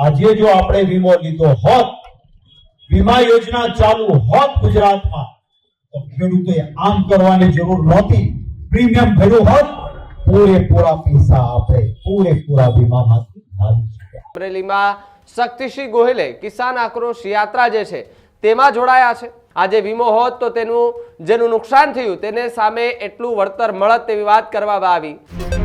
આજે જો આપણે વીમો લીધો હોત, વીમા યોજના ચાલુ હોત ગુજરાતમાં, તો ખેડૂતોએ આમ કરવાની જરૂર નહોતી. પ્રીમિયમ ભર્યું હોત, પૂરેપૂરા પૈસા આપણે પૂરેપૂરા વીમામાંથી લાવી શક્યા. અમરેલીમાં શક્તિસિંહ ગોહિલે કિસાન આક્રોશ યાત્રા જે છે, તેમાં જોડાયા છે. આજે વીમો હોત તો તેનું, જેનું નુકસાન થયું, તેને સામે એટલું વળતર મળત તેવી વાત કરવામાં આવી.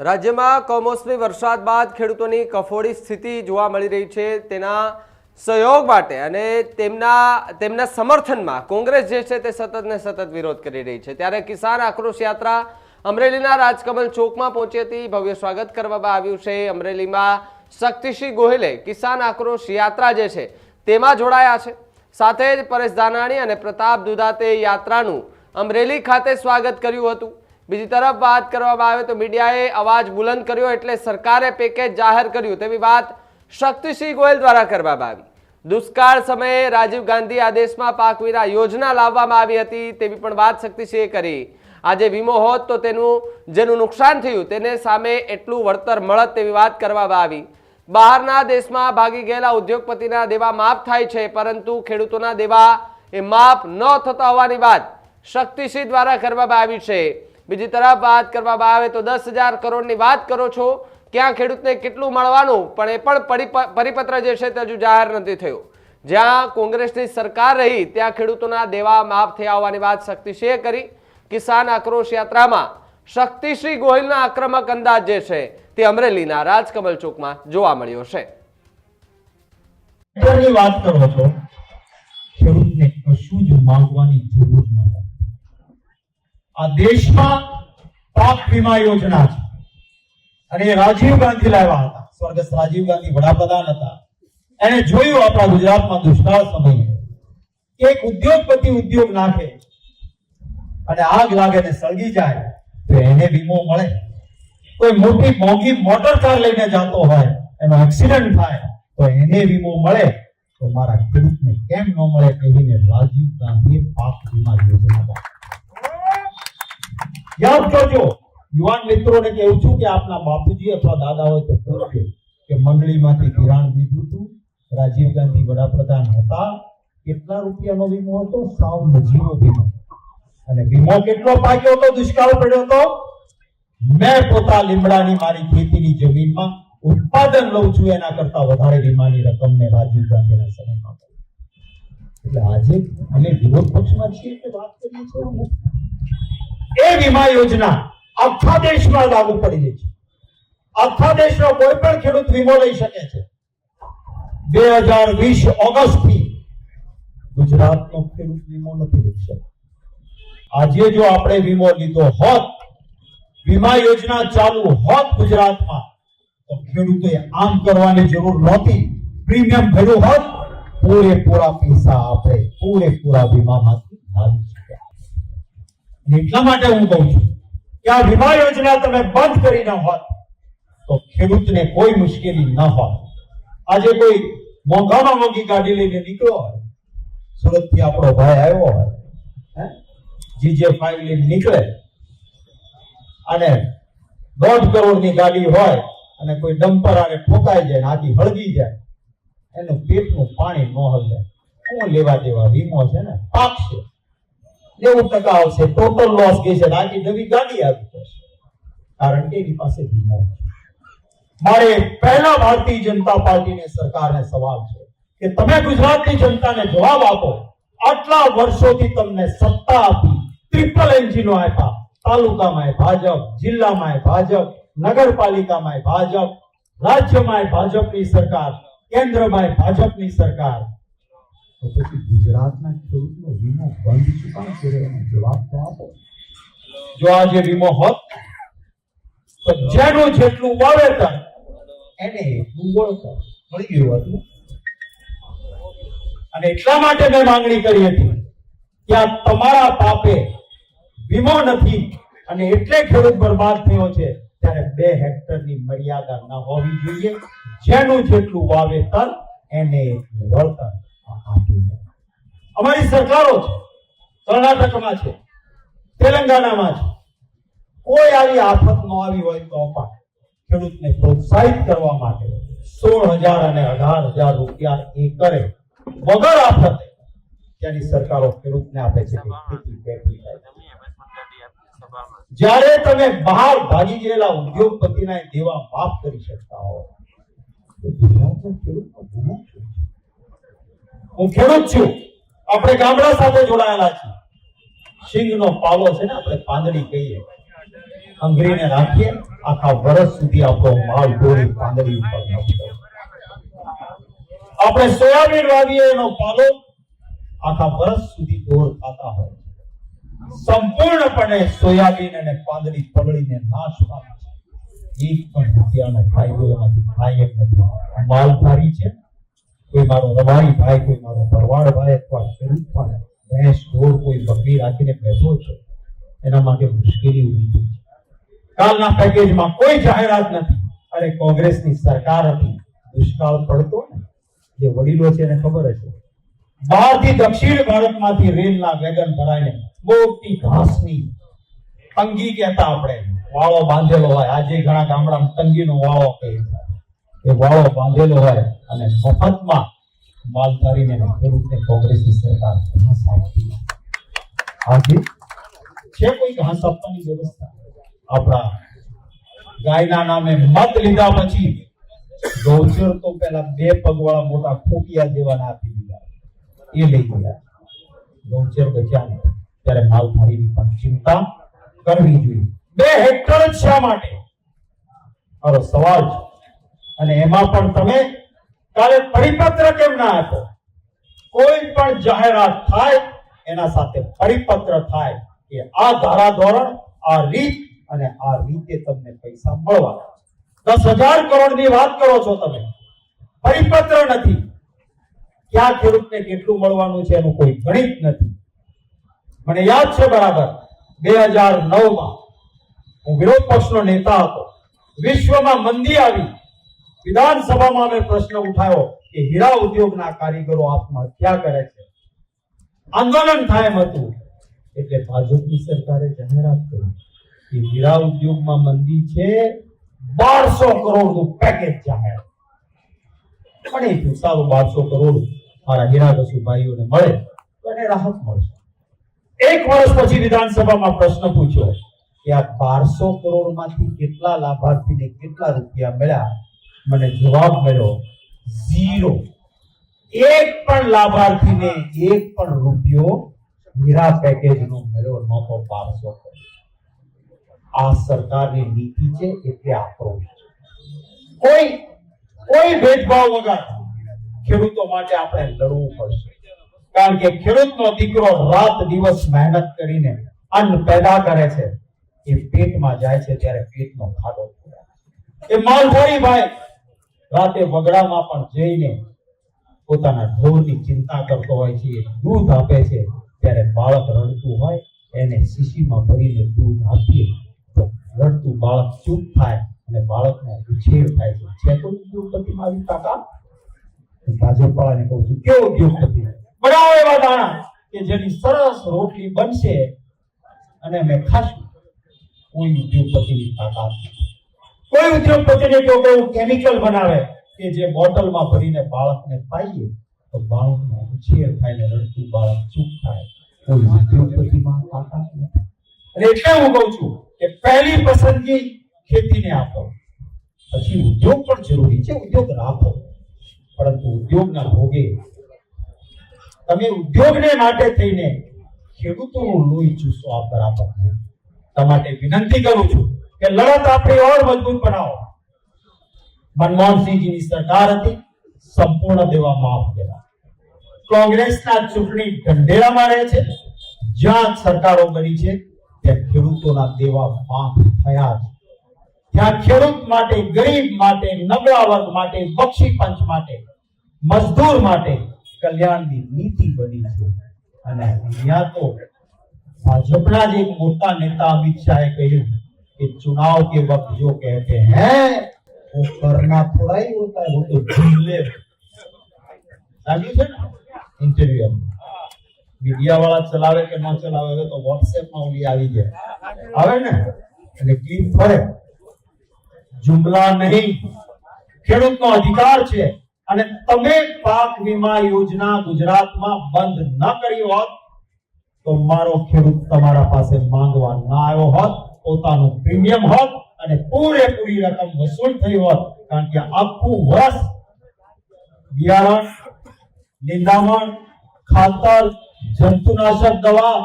રાજ્યમાં કમોસમી વરસાદ બાદ ખેડૂતોની કફોડી સ્થિતિ જોવા મળી રહી છે. તેના સહયોગ માટે અને તેમના તેમના સમર્થનમાં કોંગ્રેસ જે છે તે સતત ને સતત વિરોધ કરી રહી છે. ત્યારે કિસાન આક્રોશ યાત્રા અમરેલીના રાજકમલ ચોકમાં પહોંચી હતી. ભવ્ય સ્વાગત કરવામાં આવ્યું છે. અમરેલીમાં શક્તિસિંહ ગોહિલે કિસાન આક્રોશ યાત્રા જે છે તેમાં જોડાયા છે. સાથે જ પરેશ ધાનાણી અને પ્રતાપ દુધાતે યાત્રાનું અમરેલી ખાતે સ્વાગત કર્યું હતું. બીજી તરફ વાત કરવામાં આવે તો મીડિયાએ અવાજ બુલંદ કર્યો એટલે સરકારે પેકેજ જાહેર કર્યું. તેવી વાત શક્તિસિંહ ગોયલ દ્વારા કરવામાં આવી. દુષ્કાળ સમયે રાજીવ ગાંધી આદેશમાં પાક વીરા યોજના લાવવામાં આવી હતી તેવી પણ વાત શક્તિસિંહે કરી. આજે વીમો હોત તો તેનું, જેનું નુકસાન થયું તેને સામે એટલું વળતર મળત તેવી વાત કરવામાં આવી. બહારના દેશમાં ભાગી ગયેલા ઉદ્યોગપતિના દેવા માફ થાય છે, પરંતુ ખેડૂતોના દેવા એ માફ ન થતા હોવાની વાત શક્તિસિંહ દ્વારા કરવામાં આવી છે. બીજી તરફ વાત કરવામાં આવે તો દસ હજાર કરોડની વાત કરો છો, ક્યાં ખેડૂતને કેટલું મળવાનું? પણ એ પણ પરિપત્ર જે છે તે હજુ જાહેર નથી થયો. જ્યાં કોંગ્રેસની સરકાર રહી, ત્યાં ખેડૂતોના દેવા માફ થયા હોવાની વાત શક્તિસિંહે કરી. કિસાન આક્રોશ યાત્રામાં શક્તિસિંહ ગોહિલના આક્રમક અંદાજ જે છે તે અમરેલીના રાજકમલ ચોકમાં જોવા મળ્યો છે. વાત કરો છો, ખેડૂતને કશું જ માંગવાની જરૂર ન હોય. આ દેશમાં પાક વીમા યોજના છે. અને રાજીવ ગાંધી લાવ્યા હતા. સ્વર્ગસ્થ રાજીવ ગાંધી વડાપ્રધાન હતા. એને જોયું આપણા ગુજરાતમાં દુષ્કાળ સમયે એક ઉદ્યોગપતિ ઉદ્યોગ નાખે અને આગ લાગે ને સળગી જાય તો એને વીમો મળે. કોઈ મોટી મોંઘી મોટર કાર લઈને જતો હોય, એનો એક્સિડન્ટ થાય, તો એને વીમો મળે. તો મારા ખેડૂતને કેમ ન મળે કહીને રાજીવ ગાંધીએ પાક વીમા યોજના. યાદ કરજો, યુવાન મિત્રોને કહેવું છું કે આપના બાપુજી અથવા દાદા હોય તો પૂછજો કે મંડળીમાંથી ધિરાણ લીધું હતું, રાજીવ ગાંધી વડાપ્રધાન હતા, કેટલા રૂપિયાનો વીમો હતો? સાવ નજીવો વીમો. અને વીમો કેટલો પાક્યો હતો? દુષ્કાળ પડ્યો હતો? મેં પોતા લીમડાની મારી ખેતીની જમીનમાં ઉત્પાદન લઉં છું, એના કરતા વધારે વીમાની રકમને રાજીવ ગાંધીના સમયમાં એટલે આજે અમે વિરોધ પક્ષમાં છીએ કે વાત કરીએ છીએ? એ વીમા યોજના આખા દેશમાં લાગુ પડી રહી છે. આખા દેશનો કોઈ પણ ખેડૂત વીમો લઈ શકે છે. બે હજાર વીસ ઓગસ્ટથી ગુજરાતનો ખેડૂત વીમો નથી લઈ શકતો આજે જો આપણે વીમો લીધો હોત, વીમા યોજના ચાલુ હોત ગુજરાતમાં, તો ખેડૂતોએ આમ કરવાની જરૂર નહોતી. પ્રીમિયમ ભર્યું હોત, પૂરેપૂરા પૈસા આપણે પૂરેપૂરા વીમામાંથી લાવી એટલા માટે હું કહું છું કે આ વીમા યોજના તમે બંધ કરી ન હોત, તો ખેડૂતને કોઈ મુશ્કેલી ન હોત. આજે કોઈ મોંઘામાં મોંઘી ગાડી લઈને નીકળ્યો હોય સુરતથી આપણો ભાઈ આવ્યો હોય, હે? જીજે ફાઈવ લઈને નીકળે, અને દોઢ કરોડની ગાડી હોય અને કોઈ ડમ્પર આને ઠોકાઈ જાય આદિ હળગી જાય, એનું પેટનું પાણી ન હલે. શું લેવા દેવા? વીમો છે ને, પાક છે. નેવું ટકા આવશે. ટોટલ લોસ કે છે આખી નવી ગાડી આવી જશે. કારણ કે એની પાસે વીમો મારે પહેલા ભારતીય જનતા પાર્ટીને સરકારને સવાલ છે કે તમે ગુજરાતની જનતાને જવાબ આપો. આટલા વર્ષોથી તમને સત્તા આપી ટ્રિપલ એન્જિનો આપ્યા. તાલુકામાં ભાજપ, જિલ્લામાં ભાજપ, નગરપાલિકામાં ભાજપ, રાજ્યમાં ભાજપની સરકાર, કેન્દ્રમાં ભાજપની સરકાર. તો પછી ગુજરાતના ખેડૂતનો વીમો બંધ શું કર્યો એનો જવાબ તો આપો. જો આજે વીમો હોત, તો જેનું જેટલું વાવેતર, એને એટલું મળી ગયું હતું. અને એટલા માટે મેં માંગણી કરી હતી કે આ તમારા પાપે વીમો નથી અને એટલે ખેડૂત બરબાદ થયો છે, ત્યારે બે હેક્ટરની મર્યાદા ન હોવી જોઈએ. જેનું જેટલું વાવેતર, એને વળતર. અમારી સરકારો છે કર્ણાટકમાં છે, તેલંગાણામાં છે. કોઈ આવી આફત ન આવી હોય તો પણ ખેડૂતને પ્રોત્સાહિત કરવા માટે સોળ હજાર અને અઢાર હજાર રૂપિયા એકરે વગર આફતે ત્યાંની સરકારો ખેડૂતને આપે છે જ્યારે તમે બહાર ભાગી ગયેલા ઉદ્યોગપતિના દેવા માફ કરી શકતા હો. તો ગુજરાતનો? હું ખેડૂત છું. આપણે ગામડા સાથે જોડાયેલા છીએ. સિંગનો પાલો છે ને આપણે પાંદડી કહીએ. અંગરીને રાખીએ. આખા વર્ષ સુધી આપણો માલ દોરી પાંદડી ઉપર. આપણે સોયાબીન વાવીએ એનો પાલો આખા વર્ષ સુધી ગોળ ખાતા હોય સંપૂર્ણપણે સોયાબીન અને પાંદડી પગળીને નાશ પામે છે. એક પણ રૂપિયાનો ફાયદો એમાંથી થાય એમ નથી. માલધારી છે. કોઈ મારો રવાઈ ભાઈ, કોઈ મારો ભરવાડ ભાઈ અથવા ખેડૂત પણ ભેંસ, ઢોર કોઈ બકરી રાખીને બેઠો છે, એના માટે મુશ્કેલી ઊભી થઈ કાલના પેકેજમાં કોઈ જાહેરાત નથી. અરે, કોંગ્રેસની સરકાર હતી. દુષ્કાળ પડતો ને, જે વડીલો છે એને ખબર હશે. બહારથી દક્ષિણ ભારતમાંથી રેલના વેગન ભરાઈને મોટી ઘાસની તંગી કહેતા આપણે. વાળો બાંધેલો હોય. આજે ઘણા ગામડામાં તંગીનો વાળો કહે છે. એ વાળો બાંધેલો હોય અને મફતમાં માલધારીને અને ખેડૂતને કોંગ્રેસની સરકાર આજે છે કોઈ ઘાસ આપવાની વ્યવસ્થા? આપણા ગાયના નામે મત લીધા પછી ગૌચર તો પેલા બે પગવાળા મોટા ખોપિયા જેવાના આપી દીધા. એ લઈ ગયા. ગૌચર બચ્યા ત્યારે માલધારીની પણ ચિંતા કરવી જોઈએ. બે હેક્ટર શા માટે? મારો સવાલ છે. અને એમાં પણ તમે કાલે પરિપત્ર કેમ ના આપો કોઈ પણ જાહેરાત થાય, એના સાથે પરિપત્ર થાય કે આ ધારા ધોરણ આ રીત અને આ રીતે તમને પૈસા મળવાના દસ હજાર કરોડની વાત કરો છો તમે. પરિપત્ર નથી. ક્યાં ખેડૂતને કેટલું મળવાનું છે એનું કોઈ ગણિત નથી. મને યાદ છે બરાબર, બે હજાર નવમાં હું વિરોધ પક્ષનો નેતા હતો. વિશ્વમાં મંદી આવી. વિધાનસભામાં મેં પ્રશ્ન ઉઠાવ્યો કે હીરા ઉદ્યોગના કારીગરો આત્મહત્યા કરે છે. આંદોલન થાય હતું. એટલે ભાજપની સરકારે જાહેરાત કરી કે હીરા ઉદ્યોગમાં મંદી છે, બારસો કરોડનું પેકેજ જાહેર પણ એ સારું બારસો કરોડ મારા હીરા હીરાઘસુ ભાઈઓને મળે તો એને રાહત મળશે. એક વર્ષ પછી વિધાનસભામાં પ્રશ્ન પૂછ્યો કે આ બારસો કરોડમાંથી કેટલા લાભાર્થીને કેટલા રૂપિયા મળ્યા? મને જવાબ મળ્યો ઝીરો એક પણ લાભાર્થીને એક પણ રૂપિયો હીરા પેકેજનો મળ્યો નહોતો બારસો કરોડ આ સરકારની નીતિ છે એટલે આક્રોશ છે કોઈ કોઈ ભેદભાવ વગર ખેડૂતો માટે આપણે લડવું પડશે। કારણ કે ખેડૂતનો દીકરો રાત દિવસ મહેનત કરીને અન્ન પેદા કરે છે, એ પેટમાં જાય છે, ત્યારે પેટનો ખાડો પૂરાય. એ માલધારી ભાઈ રાતે વગડામાં પણ જઈને પોતાના ઢોરની ચિંતા કરતો હોય છે દૂધ આપે છે, ત્યારે બાળક રડતું હોય, એને શીશીમાં ભરીને દૂધ આપીએ. તો રડતું બાળક ચૂપ થાય અને બાળકનો ઉછેર થાય છે. છે તો ઉદ્યોગપતિમાં આવી તાકાત ભાજપ વાળાને કહું છું, કેવો ઉદ્યોગપતિ? બનાવો એવા દાણા કે જેની સરસ રોટલી બનશે અને અમે ખાશું. કોઈ ઉદ્યોગપતિની તાકાત નથી. કોઈ ઉદ્યોગપતિને કહો કે એવું કેમિકલ બનાવે કે જે બોટલમાં ભરીને બાળકને પાઈએ, તો બાળકનો ઉછેર થાય ને રડતું બાળક ચૂપ થાય. કોઈ ઉદ્યોગપતિમાં તાકાત નથી. અને એટલે હું કહું છું કે પહેલી પસંદગી ખેતીને આપો. પછી ઉદ્યોગ પણ જરૂરી છે, ઉદ્યોગ રાખો. પરંતુ ઉદ્યોગના ભોગે તમે ઉદ્યોગને માટે થઈને ખેડૂતોનું લોહી ચૂસો આ બરાબર તમારે વિનંતી કરું છું કે લડત આપણી ઓર મજબૂત બનાવો. મનમોહનસિંહજીની સરકાર હતી, સંપૂર્ણ દેવા માફ કર્યા કોંગ્રેસના ચૂંટણી ઢંઢેરામાં મારે છે, જ્યાં સરકારો બની છે, ત્યાં ખેડૂતોના દેવા માફ થયા છે ત્યાં ખેડૂત માટે, ગરીબ માટે, નબળા વર્ગ માટે, બક્ષી પંચ માટે, મજદૂર માટે કલ્યાણની નીતિ બની છે. અને અહીંયા તો ભાજપના જે મોટા નેતા અમિત શાહે કહ્યું कि चुनाव के वक्त जो कहते हैं वो करना थोड़ा ही होता है वो तो झूले સાંભળ્યું છે ને ઇન્ટરવ્યુ મીડિયા વાળા ચલાવે કે ન ચલાવે હવે તો વોટ્સએપમાં ઓલી આવી જાય આવે ને એટલે ક્લિપ ફરે જુમલા નહીં ખેડૂતનો અધિકાર છે અને તમે પાક વીમા યોજના ગુજરાતમાં બંધ ન કરી હોત તો મારો ખેડૂત તમારા પાસે માંગવા ના આવ્યો હોત પોતાનું પ્રીમિયમ હોત અને પૂરેપૂરી રકમ વસૂલ થઈ હોત, કારણ કે આખું વર્ષ બિયારણ નિંદામણ ખાતર, જંતુનાશક દવા,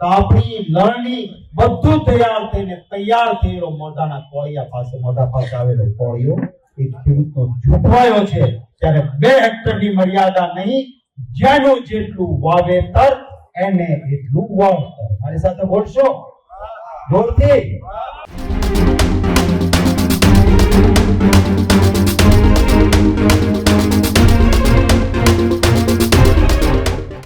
કાપણી, લણણી બધું તૈયાર થઈને તૈયાર થયેલો મોઢાના કોળિયા પાસે, મોઢા પાસે આવેલો કોળિયો એ ખેડૂતનો ઝૂંટવાયો છે. ત્યારે બે હેક્ટરની મર્યાદા નહીં, જેનું જેટલું વાવેતર એને એટલું વાવતર. મારી સાથે બોલશો? बोलते